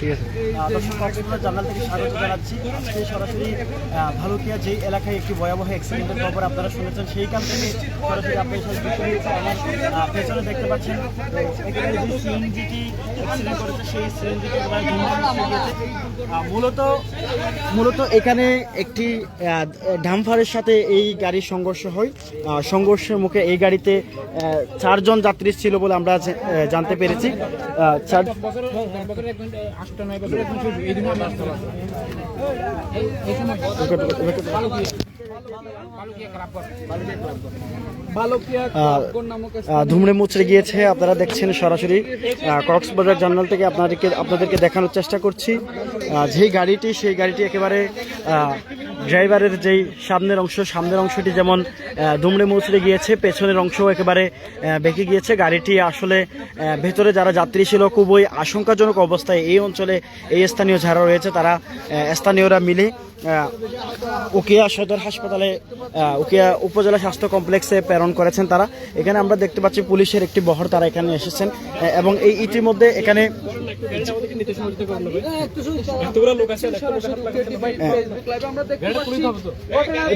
ঠিক আছে। দর্শক কক্সবাজার জানাল থেকে স্বাগত জানাচ্ছি। আজকে সরাসরি ভালুকিয়া যেই এলাকায় একটি ভয়াবহ অ্যাক্সিডেন্টের খবর আপনারা শুনেছেন সেই সেইখান থেকে সরাসরি আপনার সাথে পেছনে দেখতে পাচ্ছেন এখানে যে সিএনজিটি অ্যাক্সিডেন্ট করেছে সেই একেবারে মূলত মূলত এখানে একটি ডাম্পারের সাথে এই গাড়ির সংঘর্ষ হয়। সংঘর্ষের মুখে এই গাড়িতে চারজন যাত্রী ছিল বলে আমরা জানতে পেরেছি। চার ধুমড়ে মুচড়ে গিয়েছে, আপনারা দেখছেন সরাসরি। কক্সবাজার জার্নাল থেকে আপনাদেরকে আপনাদেরকে দেখানোর চেষ্টা করছি। যেই গাড়িটি, সেই গাড়িটি একেবারে ড্রাইভারের যেই সামনের অংশ, সামনের অংশটি যেমন দুমড়ে মুচড়ে গিয়েছে, পেছনের অংশ একেবারে বেঁকে গিয়েছে। গাড়িটি আসলে ভেতরে যারা যাত্রী ছিল, খুবই আশঙ্কাজনক অবস্থায় এই অঞ্চলে এই স্থানীয় যারা রয়েছে, তারা স্থানীয়রা মিলে উকিয়া সদর হাসপাতালে আহ, উকিয়া উপজেলা স্বাস্থ্য কমপ্লেক্সে প্রেরণ করেছেন তারা। এখানে আমরা দেখতে পাচ্ছি পুলিশের একটি বহর তারা এখানে এসেছেন। এবং এই ইতিমধ্যে এখানে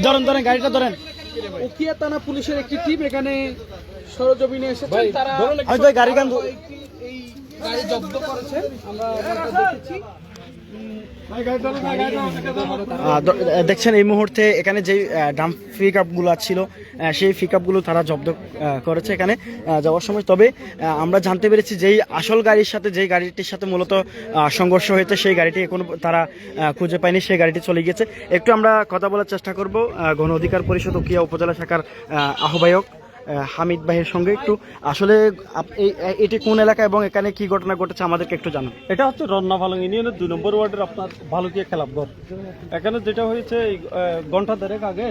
ধরেন ধরেন গাড়িটা ধরেন। উকিয়া থানা পুলিশের একটি টিম এখানে সরজমিনে এসেছে। তারা গাড়ি গান এই গাড়ি জব্দ করেছে। আমরা দেখেছি। দেখছেন এই মুহূর্তে এখানে যে ডাম্প পিক আপগুলো ছিল সেই পিক আপগুলো তারা জব্দ করেছে এখানে যাওয়ার সময়। তবে আমরা জানতে পেরেছি যেই আসল গাড়ির সাথে যেই গাড়িটির সাথে মূলত সংঘর্ষ হয়েছে সেই গাড়িটি এখনও তারা খুঁজে পায়নি সেই গাড়িটি চলে গিয়েছে। একটু আমরা কথা বলার চেষ্টা করব গণ অধিকার পরিষদ উকিয়া উপজেলা শাখার আহ্বায়ক। আহ, হামিদ ভাইয়ের সঙ্গে একটু, আসলে এটি কোন এলাকা এবং এখানে কি ঘটনা ঘটেছে আমাদেরকে একটু জানান। এটা হচ্ছে রন্না ভালং ইউনিয়নের দুই নম্বর ওয়ার্ডের আপনার ভালুকিয়া খেলাপঘর এখানে যেটা হয়েছে ঘণ্টা দেড়েক আগে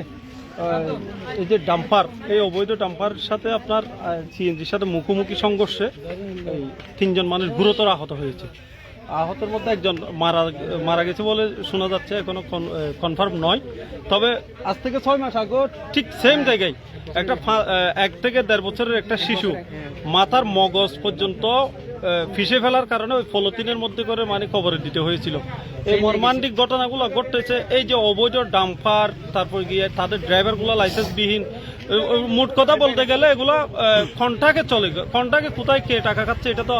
এই যে ডাম্পার, এই অবৈধ ডাম্পার সাথে আপনার সিএনজির সাথে মুখোমুখি সংঘর্ষে তিনজন মানুষ গুরুতর আহত হয়েছে। আহতের মধ্যে একজন মারা মারা গেছে বলে শোনা যাচ্ছে এখনও কনফার্ম নয়। তবে আজ থেকে ছয় মাস আগে ঠিক সেম জায়গায় একটা এক থেকে দেড় বছরের একটা শিশু মাথার মগজ পর্যন্ত ফিসে ফেলার কারণে ওই পলিথিনের মধ্যে করে মানে খবরে দিতে হয়েছিল। এই মর্মান্তিক ঘটনাগুলো ঘটেছে এই যে অবৈধ ডাম্পার তারপর গিয়ে তাদের ড্রাইভারগুলো লাইসেন্সবিহীন মোট কথা বলতে গেলে এগুলো কন্টাকে চলে কন্টাকে কোথায় কে টাকা খাচ্ছে এটা তো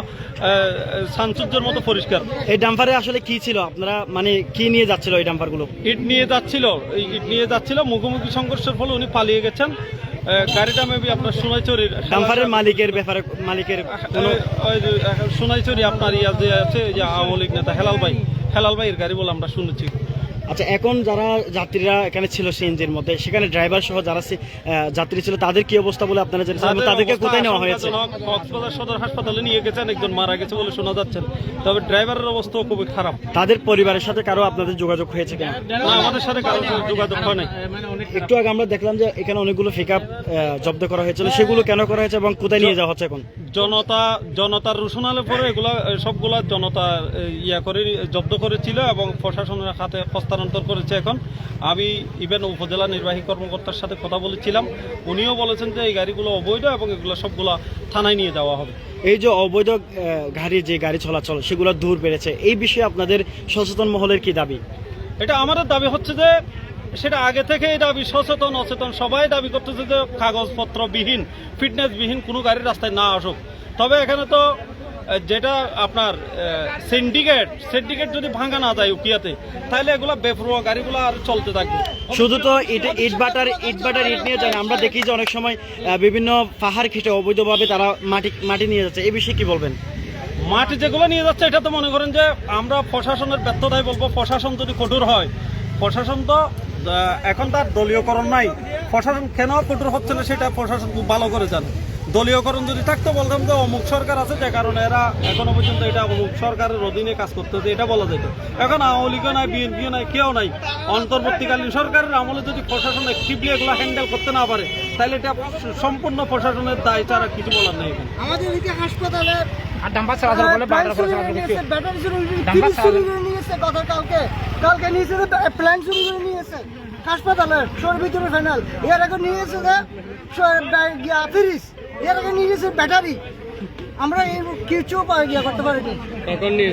সানসুজ্জের মতো পরিষ্কার। এই ডাম্পারে আসলে কি ছিল? আপনারা মানে কি নিয়ে যাচ্ছিল এই ডাম্পারগুলো? ইট নিয়ে যাচ্ছিল ইট নিয়ে যাচ্ছিল মুখোমুখি সংঘর্ষের ফলে উনি পালিয়ে গেছেন। গাড়িটা মেবি আপনার সোনাইচুরির ডাম্পারের মালিকের ব্যাপারে মালিকের সোনাইচুরি আপনার ইয়া যে আছে যে আওয়ামী লীগ নেতা হেলাল ভাই হেলাল ভাইয়ের গাড়ি বলে আমরা শুনেছি। আচ্ছা এখন যারা যাত্রীরা এখানে ছিল সিএনজির মধ্যে সেখানে ড্রাইভার সহ যারা যাত্রী ছিল তাদের কি অবস্থা বলে আপনারা জেনেছেন? তাদেরকে কোথায় নেওয়া হয়েছে? কক্সবাজার সদর হাসপাতালে নিয়ে গেছেন একজন মারা গেছে বলে শোনা যাচ্ছে। তবে ড্রাইভারের অবস্থা খুবই খারাপ। তাদের পরিবারের সাথে কারও আপনাদের যোগাযোগ হয়েছে কিনা? না আমাদের সাথে কারও যোগাযোগ হয় নাই। একটু আগে আমরা দেখলাম যে এখানে অনেকগুলো ফিকআপ জব্দ করা হয়েছিল। সেগুলো কেন করা হয়েছে এবং কোথায় নিয়ে যাওয়া হচ্ছে এখন? জনতা জনতার রুশনালে পরে এগুলা সবগুলা জনতা ইয়া করে জব্দ করেছিল এবং প্রশাসনের হাতে হস্তান্তর করেছে এখন। আমি ইভেন উপজেলা নির্বাহী কর্মকর্তার সাথে কথা বলেছিলাম। উনিও বলেছেন যে এই গাড়িগুলো অবৈধ এবং এগুলো সবগুলা থানায় নিয়ে যাওয়া হবে। এই যে অবৈধ গাড়ি যে গাড়ি চলাচল সেগুলো দূর বেড়েছে এই বিষয়ে আপনাদের সচেতন মহলের কি দাবি? এটা আমাদের দাবি হচ্ছে যে সেটা আগে থেকে এই দাবি সচেতন অচেতন সবাই দাবি করতেছে যে কাগজপত্র বিহীন ফিটনেস বিহীন কোনো গাড়ি রাস্তায় না আসুক। তবে এখানে তো যেটা আপনার সিন্ডিকেট সিন্ডিকেট যদি ভাঙা না যায় উকিয়াতে তাহলে এগুলো বেপরোয়া গাড়িগুলো আর চলতে থাকবে। শুধু তো ইট ইট বাটার ইট বাটার ইট নিয়ে যায়। আমরা দেখি যে অনেক সময় বিভিন্ন পাহাড় খেটে অবৈধভাবে তারা মাটি মাটি নিয়ে যাচ্ছে। এই বিষয়ে কি বলবেন? মাটি যেগুলো নিয়ে যাচ্ছে এটা তো মনে করেন যে আমরা প্রশাসনের ব্যর্থতাই বলব প্রশাসন যদি কঠোর হয় প্রশাসন তো এখন তার দলীয়করণ নাই। প্রশাসন কেন কঠোর হচ্ছে না সেটা প্রশাসন খুব ভালো করে জানে। দলীয়করণ যদি থাকতো বলতাম যে অমুক সরকার আছে যে কারণে এরা এখনও পর্যন্ত এটা অমুক সরকারের অধীনে কাজ করতেছে এটা বলা যেত। এখন আওয়ামী লীগও নাই বিএনপিও নাই কেউ নাই। অন্তর্বর্তীকালীন সরকারের আমলে যদি প্রশাসন অ্যাক্টিভলি এগুলো হ্যান্ডেল করতে না পারে তাহলে এটা সম্পূর্ণ প্রশাসনের দায় ছাড়া কিছু বলার নেই এখানে। আমাদের এদিকে হাসপাতালে আর চলাচল করলে চলাচল নিয়েছে, ব্যাটারি চুরি চুরি কালকে। কালকে নিয়েছে যে প্ল্যান চুরি নিয়েছে। হাসপাতালে শোর ভিতরে ফাইনাল এর এখন নিয়েছে যে ফ্রিজ। এর আগে নিয়েছে ব্যাটারি। আমরা এই কিছু ইয়ে করতে পারিনি।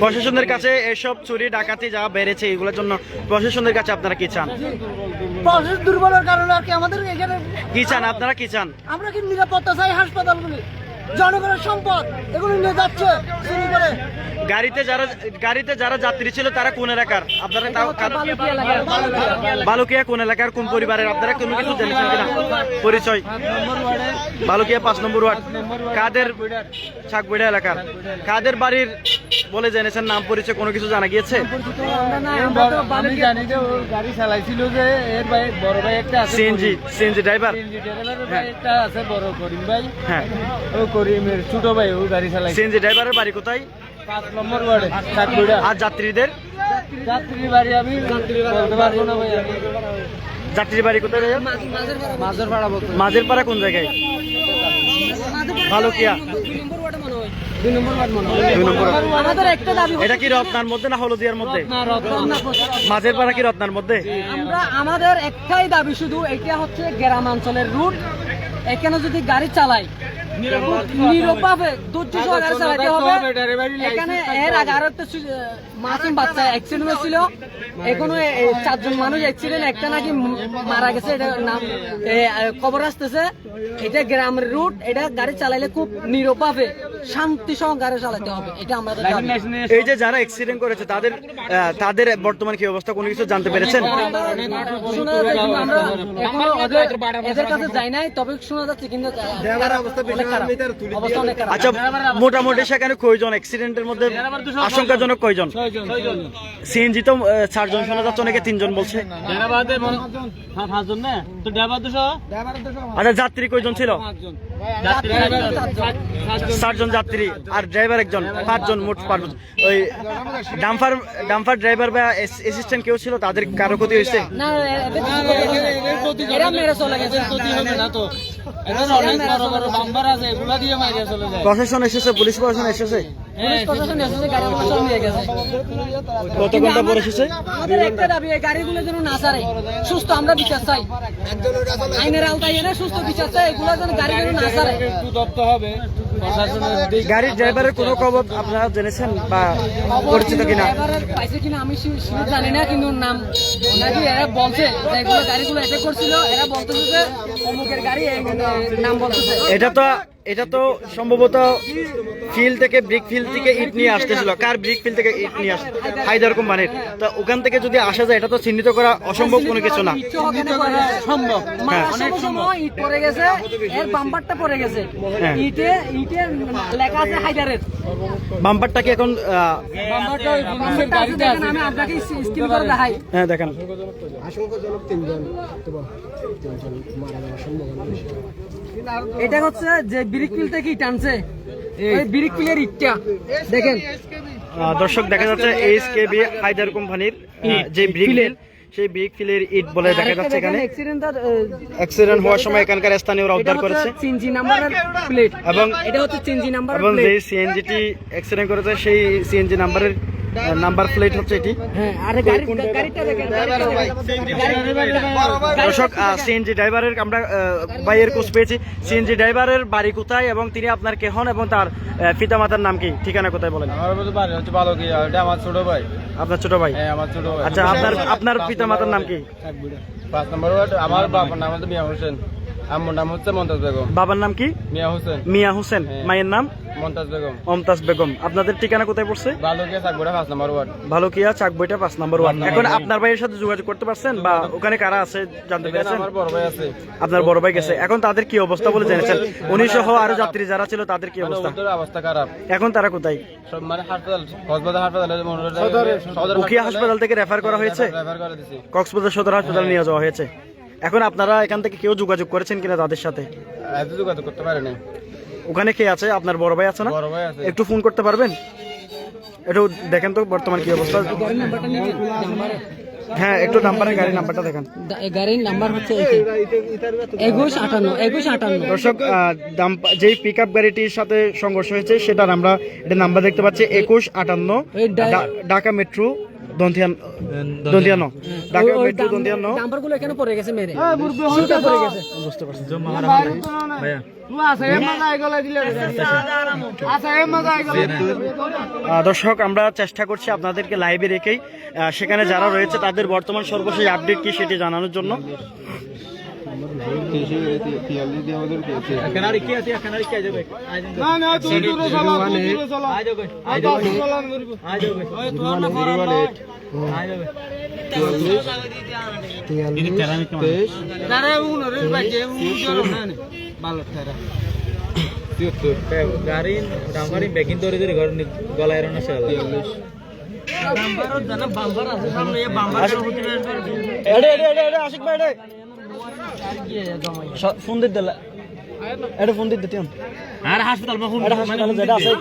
প্রশাসনের কাছে এসব চুরি ডাকাতি যা বেড়েছে এগুলোর জন্য প্রশাসনের কাছে আপনারা কি চান? প্রসেস দুর্বলের কারণে আর কি আমাদের এখানে কি চান? আপনারা কি চান? আমরা কি নিরাপত্তা চাই হাসপাতালগুলি? জনগণের সম্পদ এগুলো নিয়ে যাচ্ছে চুরি করে। গাড়িতে যারা গাড়িতে যারা যাত্রী ছিল তারা কোন এলাকার? আপনারা তাও- বালুকিয়া কোন এলাকার? কোন পরিবারের? আপনারা কোনো কিছু জেনেছেন কিনা? পরিচয়। বালুকিয়া পাঁচ নম্বর ওয়ার্ড। কাদের ছাকবিড়া এলাকার? কাদের বাড়ির বলে জেনেছেন নাম পরিচয় কোনো কিছু জানা গিয়েছে? আমি জানি যে ও গাড়ি চালাইছিল যে এর ভাই বড় ভাই একটা আছে সিএনজি সিএনজি ড্রাইভার সিএনজি ড্রাইভারের ভাই একটা আছে বড় করিম ভাই। হ্যাঁ। ও করিমের ছোট ভাই ও গাড়ি চালাইছে। সিএনজি ড্রাইভারের বাড়ি কোথায়? পাঁচ নম্বর ওয়ার্ডে চাকরিটা। আর যাত্রীদের? যাত্রী বাড়ি আমি বলতে পারব না ভাই। আমি যাত্রীর বাড়ি কোথায় ভাইয়া? মাছের ভাড়া বলতে। মাঝের পাড়া কোন জায়গায়? ভালুকিয়া। দুই নম্বর ওয়ার্ড মনে হয় দুই নম্বর আমাদের একটা দাবি এটা কি রত্নার মধ্যে না হলদিয়ার মধ্যে? মাঝের পাড়া কি রত্নার মধ্যে? আমরা আমাদের একটাই দাবি শুধু এটা হচ্ছে গ্রামাঞ্চলের রুট এখানে যদি গাড়ি চালাই নিরবভাবে ধৈর্য সহকারে চালাতে হবে। এখানে এর আগে আরও একটা মাসুম বাচ্চা অ্যাক্সিডেন্ট হয়েছিল। এখনও চারজন মানুষ অ্যাক্সিডেন্ট একটা নাকি মারা গেছে এটা নাম এ, খবর আসতেছে। এটা গ্রামের রুট এটা গাড়ি চালাইলে খুব নিরবভাবে শান্তি সহকারে চালাতে হবে এটা আমাদের এই যে যারা অ্যাক্সিডেন্ট করেছে তাদের তাদের বর্তমান কি অবস্থা? কোনো কিছু জানতে পেরেছেন? এদের কাছে যাই নাই তবে শোনা যাচ্ছে কিন্তু আচ্ছা মোটামুটি সেখানে কয়জন? অ্যাক্সিডেন্টের মধ্যে আশঙ্কাজনক কয়জন? সিএনজি তো চারজন শোনা যাচ্ছে অনেকে তিনজন বলছে। হ্যাঁ আচ্ছা যাত্রী কয়জন ছিল? চারজন যাত্রী আর ড্রাইভার একজন পাঁচজন মোট পাঁচজন। ওই ডাম্পার ডাম্পার ড্রাইভার বা অ্যাসিস্ট্যান্ট কেউ ছিল তাদের কারও ক্ষতি হয়েছে? প্রশাসন এসেছে পুলিশ প্রশাসন এসেছে? পুলিশ প্রশাসন এসেছে গাড়ি আমার সব নিয়ে গেছে। কত ঘণ্টা পরে এসেছে? আমাদের একটা দাবি এই গাড়িগুলো যেন না ছাড়ে সুস্থ আমরা বিচার চাই। আইনের আওতায় এনে সুস্থ বিচার চাই এগুলো যেন গাড়ি যেন না ছাড়ে। হবে গাড়ির ড্রাইভারের কোনো খবর আপনারা জেনেছেন বা পরিচিত কিনা? পাইছে কিনা আমি শিওর জানি না কিন্তু নাম নাকি এরা বলছে যে এগুলো গাড়িগুলো এসে করছিল এরা বলতেছে যে অমুকের গাড়ি নাম বলতেছে। এটা তো এটা তো সম্ভবত ফিল থেকে ব্রিক ফিল থেকে ইট নিয়ে আসতেছিল। কার ব্রিক ফিল থেকে ইট নিয়ে আসে হায়দার কোম্পানির। তো ওখান থেকে যদি আসা যায় এটা তো চিহ্নিত করা অসম্ভব কোনো কিছু না। ইট ওখানে পড়ে গেছে। সম্ভব ইট পড়ে গেছে এর বাম্পারটা পড়ে গেছে। হ্যাঁ। ইটে ইটে লেখা আছে হায়দারের। বাম্পারটা কি এখন দেখেন, আপনাকে হ্যাঁ দেখেন। এটা হচ্ছে যে ব্রিক পিল থেকে ইট আনছে। ওই ইটটা দেখেন। দর্শক দেখা যাচ্ছে এইচ কে বি হায়দার কোম্পানির যে ব্রিক ফিল সেই ব্রিক ফিলের ইট বলে দেখা যাচ্ছে এখানে। এক্সিডেন্ট অ্যাক্সিডেন্ট হওয়ার সময় এখানকার স্থানীয়রা উদ্ধার করেছে। সিএনজি নাম্বারের প্লেট এবং এটা হচ্ছে সিএনজি নাম্বার এবং যে সিএনজিটি অ্যাক্সিডেন্ট করেছে সেই সিএনজি নাম্বারের নাম্বার প্লেট হচ্ছে এটি। হ্যাঁ আরে গাড়ি গাড়িটা দেখেন দর্শক সিএনজি ড্রাইভারের আমরা আহ, ভাইয়ের কোচ পেয়েছি। সিএনজি ড্রাইভারের বাড়ি কোথায় এবং তিনি আপনার কে হন এবং তার পিতা মাতার নাম কি? ঠিকানা কোথায় বলেন? আমার ছোট ভাই। আপনার ছোট ভাই? হ্যাঁ আমার ছোট ভাই। আচ্ছা আপনার আপনার পিতা মাতার নাম কি? পাঁচ নম্বর আমার বাবার নাম হচ্ছে মিয়া হোসেন। আম্মুর নাম হচ্ছে মমতাজ বেগম। বাবার নাম কি? মিয়া হোসেন। মিয়া হোসেন। হ্যাঁ। মায়ের নাম? মমতাজ বেগম। মমতাজ বেগম। আপনাদের ঠিকানা কোথায় পড়ছে? ভালো কি পাঁচ নম্বর ওয়ার্ড। ভালো চাকবইটা পাঁচ নম্বর ওয়ার্ড। এখন আপনার ভাইয়ের সাথে যোগাযোগ করতে পারছেন বা ওখানে কারা আছে জানতে পেরেছেন? আমার বড় ভাই আছে। আপনার বড় ভাই গেছে। এখন তাদের কি অবস্থা বলে জেনেছেন? উনি সহ আরও যাত্রী যারা ছিল তাদের কি মানে অবস্থা? অবস্থা খারাপ। এখন তারা কোথায়? সব মানে হাসপাতাল কক্সবাজার হাসপাতালে সদর। হাসপাতাল থেকে রেফার করা হয়েছে? রেফার করে দিছি। কক্সবাজার সদর হাসপাতালে নিয়ে যাওয়া হয়েছে? এখন আপনারা এখান থেকে কেউ যোগাযোগ করেছেন কিনা তাদের সাথে? এত যোগাযোগ করতে পারে নাই ওখানে কে আছে? আপনার বড় ভাই আছে না? বড় ভাই আছে। একটু ফোন করতে পারবেন? একটু দেখেন তো বর্তমান কি অবস্থা। হ্যাঁ একটু নাম্বারের গাড়ির নাম্বারটা দেখেন। গাড়ির নাম্বার হচ্ছে একুশ আটান্ন একুশ আটান্ন। দর্শক যেই পিক আপ গাড়িটির সাথে সংঘর্ষ হয়েছে সেটার আমরা এটা নাম্বার দেখতে পাচ্ছি একুশ আটান্ন ঢাকা মেট্রো দন্তিয়ান দন্তিয়ানো? মেট্রো দন্তিয়ানো? পড়ে গেছে মেরে। সিটে পড়ে গেছে। বুঝতে দর্শক আমরা চেষ্টা করছি আপনাদেরকে লাইভে রেখেই। সেখানে যারা রয়েছে তাদের বর্তমান সর্বশেষ আপডেট কি সেটি জানানোর জন্য। ভালো তারা গাড়ি ডাম্পারি ব্যাকিং ধরে ধরে ঘর গলায় এরো না সেলা বাম্পারও জানা বাম্পার আছে সামনে এ বাম্পারের ভিতরে এডে এডে এডে এডে আশিক ভাই এডে স- ফোন দিতে দিলা। এটা ফোন দিতে দিন আর হাসপাতাল ফোন এটা হাসপাতালে যেটা আছে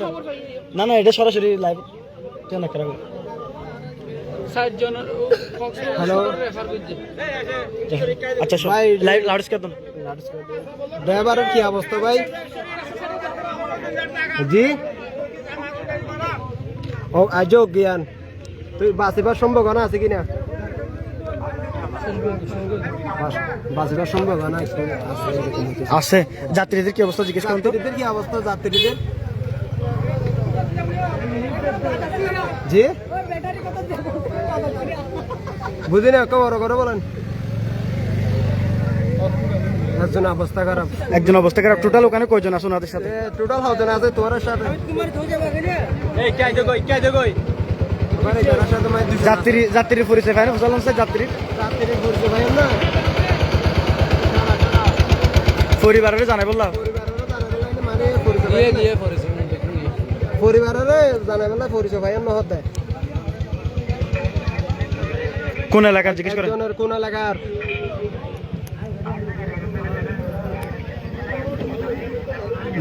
না না এটা সরাসরি লাইভ খারাপ। হ্যালো আচ্ছা ভাই, লাইভ লাউড স্পিকার দেন ড্রাইভারের কি অবস্থা ভাই? জি? ও আজও জ্ঞান। তুই বাঁচিবার সম্ভাবনা আছে কিনা? বাঁচিবার সম্ভাবনা একটু আছে যাত্রীদের কি অবস্থা জিজ্ঞেস করুন যাত্রীদের কি অবস্থা যাত্রীদের? জি? বুঝি না খবর করে বলেন। একজন অবস্থা খারাপ। একজন অবস্থা খারাপ। টোটাল ওখানে কয়জন আছে ওনাদের সাথে? টোটাল হাউজেন আছে তোমার সাথে। যাত্রী যাত্রীর পরিচয় পায় না? ফুসাল স্যার যাত্রীর? যাত্রীদের পরিচয় ভাই না পরিবারের জানাই বললাম। না, মানে ভাই। পরিবারের জানাবে না পরিচয় ভাই না হতে। কোন এলাকার জিজ্ঞেস একজনের কোন এলাকার?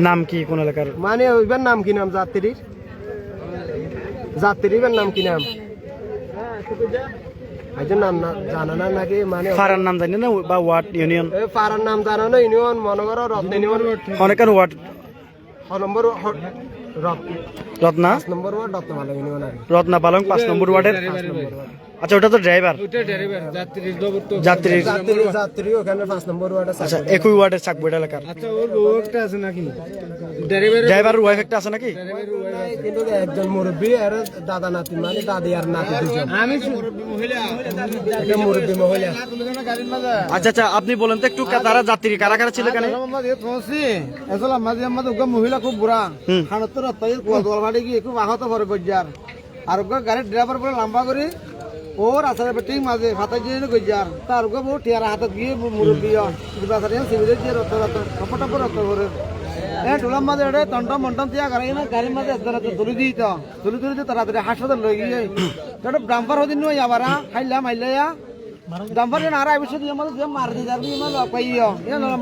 নাম কি কোন এলাকার? মানে ওইবার নাম কি নাম যাত্রীর? যাত্রীর নাম কি নাম? নাম না জানা না নাকি মানে ফারার নাম জানি না বা ওয়ার্ড ইউনিয়ন। পাড়ার নাম জানা না ইউনিয়ন মনে করো রত্ন ইউনিয়ন। অনেকের ward. Number Ratna Ratna number ward Ratnamala union Ratna Palong পাঁচ নম্বর ওয়ার্ডের আচ্ছা ওটা তো ড্রাইভার যাত্রীর যাত্রী যাত্রী ওখানে পাঁচ নম্বর ওয়ার্ড আচ্ছা একই ওয়ার্ডের চাকবো এলাকার আছে নাকি ড্রাইভার ওয়াইফ একটা আছে নাকি কিন্তু একজন মুরব্বী আর দাদা নাতি মানে দাদি আর নাতি দুজন আমি এটা মুরব্বী মহিলা আচ্ছা আচ্ছা আপনি বলেন তো একটু তারা যাত্রী কারা কারা ছিল আসলে মহিলা খুব বুড়া ভাড়ি গিয়ে খুব আহত করে গজ্জার। আর গাড়ির ড্রাইভার বলে লম্বা করে ও রাস্তার বেটিং মাঝে ফাতাই দিয়ে গজ্জার তার ওগা বহু টিয়ার হাতত গিয়ে মুরব্বী রাস্তার সিভিলে দিয়ে রক্ত রক্ত টপ টপ রক্ত করে এ টোলার মাঝে এটা টন্টন মন্টন দিয়া গাড়ি না গাড়ির মাঝে তুলি দিত তুলি তুলি দিয়ে তাড়াতাড়ি হাসপাতাল লই গিয়ে। এটা ডাম্পার হদিন নয় আবার খাইলা মাইলা ডাম্পার যেন আর আইবছ দিয়ে দিয়ে মার দিয়ে যাবি মানে পাইও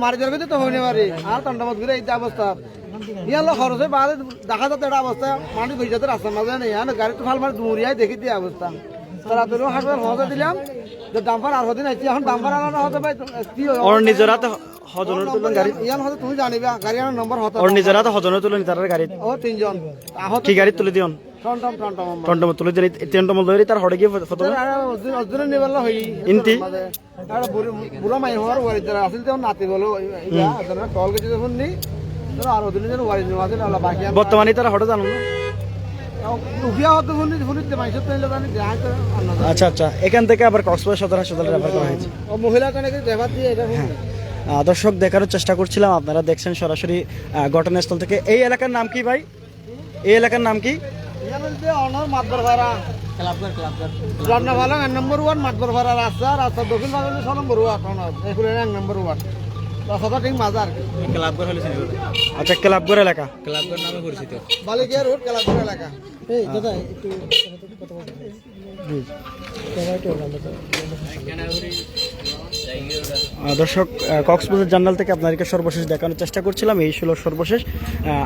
মার যাবে তো হইনে পারে আর তন্ডমত ঘুরে এই অবস্থা ইয়ালো খরচে বাদে দেখা যাচ্ছে একটা অবস্থা মানুষ বসে যাতে রাস্তার মাঝে নেই আর গাড়িতে ভালো মানে দুমুরিয়ায় দেখি দিয়ে অবস্থা তাড়াতাড়ি দিলাম যে ডাম্পার আর হতে এখন ডাম্পার আনানো হতে পাই কি ওর নিজেরা তো হজনের তুলন কি গাড়ি তুলে দিওন টন্টম টন্টম টন্টম তুলে দিলি টন্টম লইরি তার হড়ে গিয়ে ফটো আর অজুর নিবালা হই ইনতি আর নাতি বলো এটা কল গেছে নি বর্তমানে তারা হঠাৎ আল্লাহ আচ্ছা আচ্ছা এখান থেকে আবার কক্সবাজার সদর হাসপাতালে রেফার করা হয়েছে। মহিলা কানে দেবার দিয়ে দর্শক দেখার চেষ্টা করছিলাম আপনারা দেখছেন সরাসরি ঘটনাস্থল থেকে। এই এলাকার নাম কি ভাই? এই এলাকার নাম কি? রাস্তা রাস্তা দক্ষিণ ছ নম্বর ওয়ার্ড এক নম্বর ওয়ার্ড। রাস্তাটা ঠিক মাঝে আর কি ক্লাবঘর হলে চিনি আচ্ছা এলাকা? ক্লাবঘর নামে পরিচিত। বালিকিয়া রোড ক্লাবঘর এলাকা। এই দাদা একটু আহ, দর্শক কক্সবাজার জার্নাল থেকে আপনাদেরকে সর্বশেষ দেখানোর চেষ্টা করছিলাম। এই ছিল সর্বশেষ।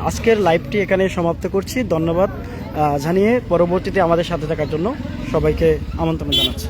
আজকের লাইভটি এখানে সমাপ্ত করছি। ধন্যবাদ জানিয়ে পরবর্তীতে আমাদের সাথে থাকার জন্য সবাইকে আমন্ত্রণ জানাচ্ছি।